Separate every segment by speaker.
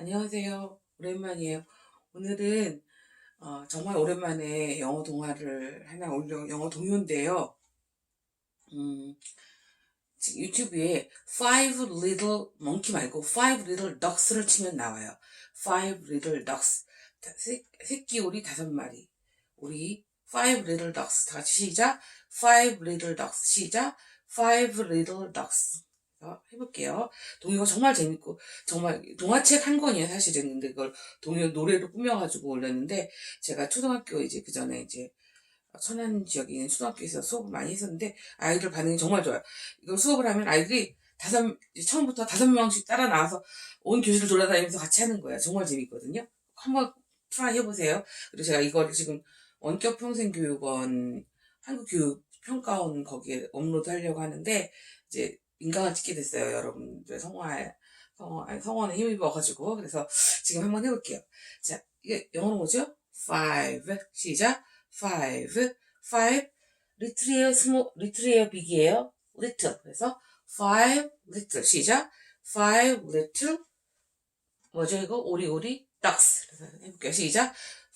Speaker 1: 안녕하세요. 오랜만이에요. 오늘은 어, 정말 오랜만에 영어 동화를 하나 올려 영어 동요인데요. 음, 유튜브에 Five Little Monkey 말고 Five Little Ducks를 치면 나와요. Five Little Ducks 다- 새, 새끼 오리 다섯 마리 우리 Five Little Ducks 다 같이 시작 Five Little Ducks 시작 Five Little Ducks 어, 해볼게요. 동요가 정말 재밌고 정말 동화책 한 권이에요 사실은 근데 그걸 동요 노래로 꾸며가지고 올렸는데 제가 초등학교 이제 그 전에 이제 천안 지역에 있는 초등학교에서 수업을 많이 했었는데 아이들 반응이 정말 좋아요. 이걸 수업을 하면 아이들이 다섯 처음부터 다섯 명씩 따라 나와서 온 교실을 돌아다니면서 같이 하는 거예요. 정말 재밌거든요. 한번 트라이 해보세요. 그리고 제가 이거를 지금 원격 평생교육원 한국교육평가원 거기에 업로드 하려고 하는데 이제 인강을 찍게 됐어요. 여러분들 성화에 성원, 성원에 힘입어가지고 그래서 지금 한번 해볼게요. 자, 이게 영어로 뭐죠? five 시작 five five little이에요 small little이에요 big이에요 little 그래서 five little 시작 five little 뭐죠 이거 오리오리 ducks 그래서 해볼게요 시작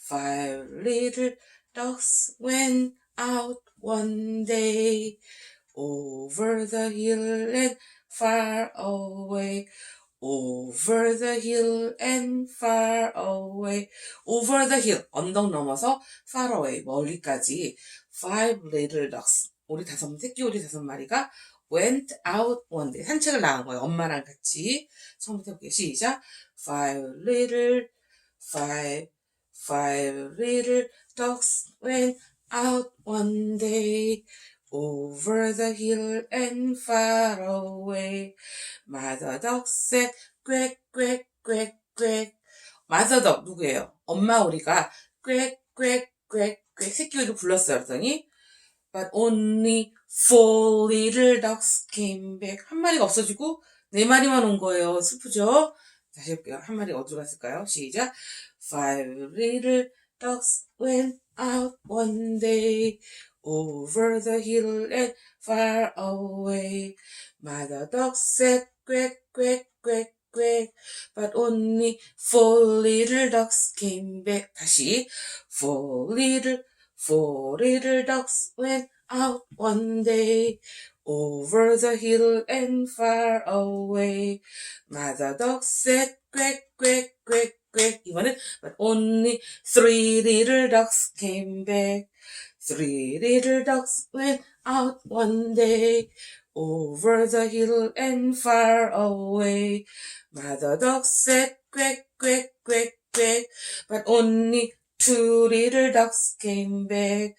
Speaker 1: five little ducks went out one day over the hill and far away over the hill and far away over the hill 언덕 넘어서 far away 멀리까지 five little ducks 우리 다섯 새끼 우리 다섯 마리가 went out one day 산책을 나간 거예요 엄마랑 같이 처음부터 해볼게요 시작 five little five five little ducks went out one day over the hill and far away Mother duck said quack quack quack quack Mother duck 누구예요? 엄마 오리가 quack quack quack quack 새끼 오리를 불렀어요 그랬더니 But only four little ducks came back 한 마리가 없어지고 네 마리만 온 거예요 슬프죠? 다시 해볼게요 한 마리가 어디로 갔을까요? 시작 Five little ducks went out one day over the hill and far away. Mother duck said quack, quack, quack, quack. But only four little ducks came back. 다시. Four little, four little ducks went out one day. Over the hill and far away. Mother duck said quack, quack, quack, Quick, you want it? But only three little ducks came back. Three little ducks went out one day over the hill and far away. Mother duck said "Quick, quick, quick, quick," but only two little ducks came back.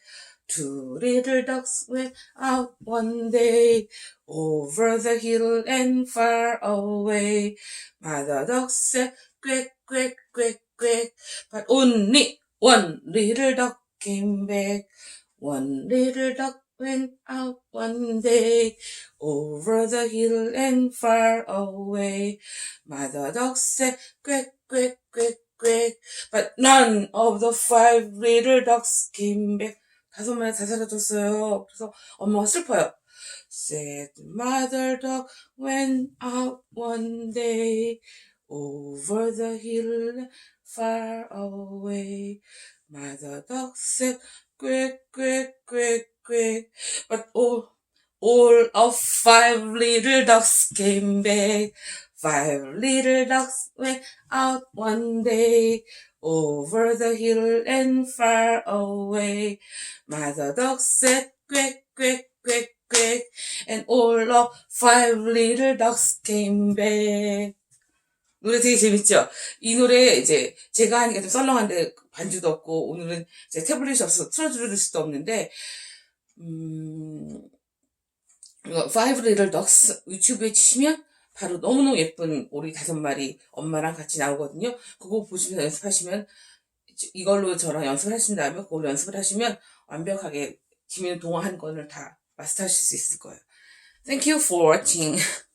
Speaker 1: Two little ducks went out one day over the hill and far away. Mother duck said quack, quack, quack, quack, but only one little duck came back. One little duck went out one day over the hill and far away. Mother duck said quack, quack, quack, quack, but none of the five little ducks came back. 다섯 마리 다 사라졌어요. 그래서 엄마가 슬퍼요. Said mother duck went out one day over the hill far away. Mother duck said quack, quack, quack, quack, but all, all of five little ducks came back. Five little ducks went out one day over the hill and far away. Mother duck said quack, quack, quack, quack, and all of five little ducks came back. 노래 되게 재밌죠? 이 노래 이제 제가 하니까 좀 썰렁한데 반주도 없고 오늘은 제 태블릿이 없어서 틀어줄 수도 없는데 음 Five Little Ducks 유튜브에 치시면 바로 너무너무 예쁜 오리 다섯 마리 엄마랑 같이 나오거든요. 그거 보시면서 연습하시면 이걸로 저랑 연습을 하신 다음에 그걸로 연습을 하시면 완벽하게 김윤 동화 한 권을 다 마스터하실 수 있을 거예요. Thank you for watching.